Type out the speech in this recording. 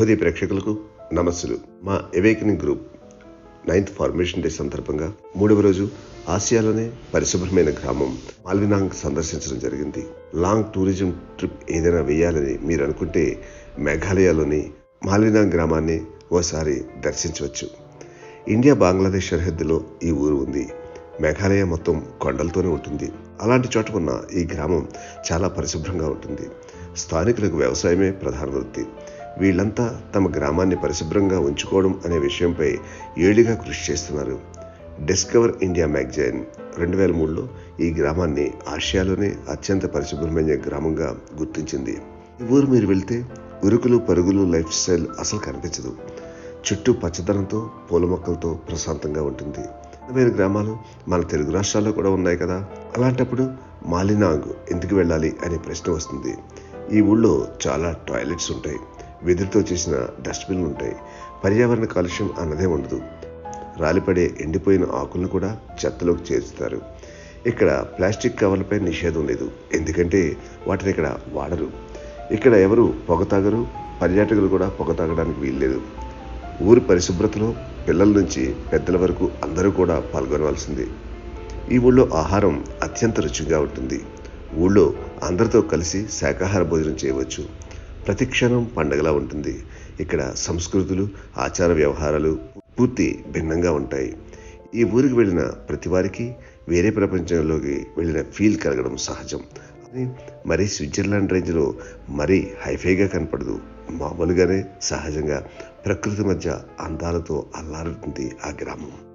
శుభోదయ ప్రేక్షకులకు నమస్సులు. మా awakening group ninth formation day సందర్భంగా మూడవ రోజు ఆసియాలోనే పరిశుభ్రమైన గ్రామం మాల్వినాంగ్ సందర్శించడం జరిగింది. లాంగ్ టూరిజం ట్రిప్ ఏదైనా వేయాలని మీరు అనుకుంటే మేఘాలయలోని మాల్వినాంగ్ గ్రామాన్ని ఓసారి దర్శించవచ్చు. ఇండియా బంగ్లాదేశ్ సరిహద్దులో ఈ ఊరు ఉంది. మేఘాలయ మొత్తం కొండలతోనే ఉంటుంది. అలాంటి చోట ఉన్న ఈ గ్రామం చాలా పరిశుభ్రంగా ఉంటుంది. స్థానికులకు వ్యవసాయమే ప్రధాన వృత్తి. వీళ్ళంతా తమ గ్రామాన్ని పరిశుభ్రంగా ఉంచుకోవడం అనే విషయంపై ఏడిగా కృషి చేస్తున్నారు. డిస్కవర్ ఇండియా మ్యాగజైన్ రెండు వేల మూడులో ఈ గ్రామాన్ని ఆసియాలోనే అత్యంత పరిశుభ్రమైన గ్రామంగా గుర్తించింది. ఈ ఊరు మీరు వెళ్తే ఉరుకులు పరుగులు లైఫ్ స్టైల్ అసలు కనిపించదు. చుట్టూ పచ్చదనంతో పూల మొక్కలతో ప్రశాంతంగా ఉంటుంది. అందమైన గ్రామాలు మన తెలుగు రాష్ట్రాల్లో కూడా ఉన్నాయి కదా? అలాంటప్పుడు మాలినాంగ్ ఎందుకు వెళ్ళాలి అనే ప్రశ్న వస్తుంది. ఈ ఊళ్ళో చాలా టాయిలెట్స్ ఉంటాయి. వెదురుతో చేసిన డస్ట్బిన్లు ఉంటాయి. పర్యావరణ కాలుష్యం అన్నదే ఉండదు. రాలిపడే ఎండిపోయిన ఆకులను కూడా చెత్తలోకి చేర్చుతారు. ఇక్కడ ప్లాస్టిక్ కవర్లపై నిషేధం లేదు. ఎందుకంటే వాటిని ఇక్కడ వాడరు. ఇక్కడ ఎవరు పొగ తాగరు? పర్యాటకులు కూడా పొగ తాగడానికి వీల్లేదు. ఊరి పరిశుభ్రతలో పిల్లల నుంచి పెద్దల వరకు అందరూ కూడా పాల్గొనవలసింది. ఈ ఊళ్ళో ఆహారం అత్యంత రుచిగా ఉంటుంది. ఊళ్ళో అందరితో కలిసి శాకాహార భోజనం చేయవచ్చు. ప్రతిక్షణం పండగలా ఉంటుంది. ఇక్కడ సంస్కృతులు ఆచార వ్యవహారాలు పూర్తి భిన్నంగా ఉంటాయి. ఈ ఊరికి వెళ్ళిన ప్రతి వారికి వేరే ప్రపంచంలోకి వెళ్ళిన ఫీల్ కలగడం సహజం. అది మరీ స్విట్జర్లాండ్ రేంజ్లో మరీ హైఫైగా కనపడదు. మామూలుగానే సహజంగా ప్రకృతి మధ్య అందాలతో అల్లారుతుంది ఆ గ్రామం.